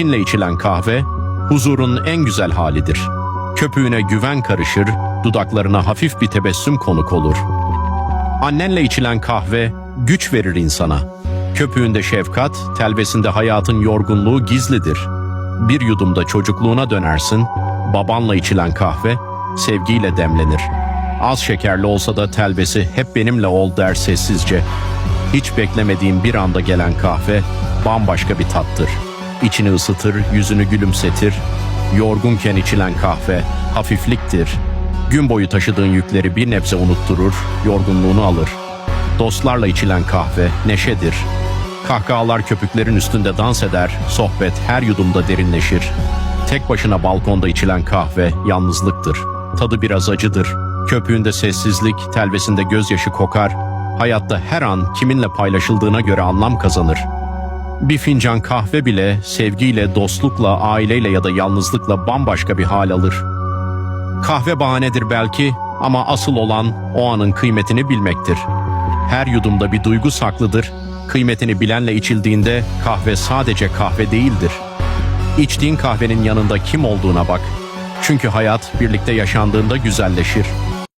eşinle içilen kahve, huzurun en güzel halidir. Köpüğüne güven karışır, dudaklarına hafif bir tebessüm konuk olur. Annenle içilen kahve, güç verir insana. Köpüğünde şefkat, telvesinde hayatın yorgunluğu gizlidir. Bir yudumda çocukluğuna dönersin, babanla içilen kahve, sevgiyle demlenir. Az şekerli olsa da telvesi hep benimle ol der sessizce. Hiç beklemediğim bir anda gelen kahve bambaşka bir tattır. İçini ısıtır, yüzünü gülümsetir. Yorgunken içilen kahve hafifliktir. Gün boyu taşıdığın yükleri bir nebze unutturur, yorgunluğunu alır. Dostlarla içilen kahve neşedir. Kahkahalar köpüklerin üstünde dans eder, sohbet her yudumda derinleşir. Tek başına balkonda içilen kahve yalnızlıktır. Tadı biraz acıdır. Köpüğünde sessizlik, telvesinde gözyaşı kokar. Hayatta her an kiminle paylaşıldığına göre anlam kazanır. Bir fincan kahve bile sevgiyle, dostlukla, aileyle ya da yalnızlıkla bambaşka bir hal alır. Kahve bahanedir belki ama asıl olan o anın kıymetini bilmektir. Her yudumda bir duygu saklıdır. Kıymetini bilenle içildiğinde kahve sadece kahve değildir. İçtiğin kahvenin yanında kim olduğuna bak. Çünkü hayat birlikte yaşandığında güzelleşir.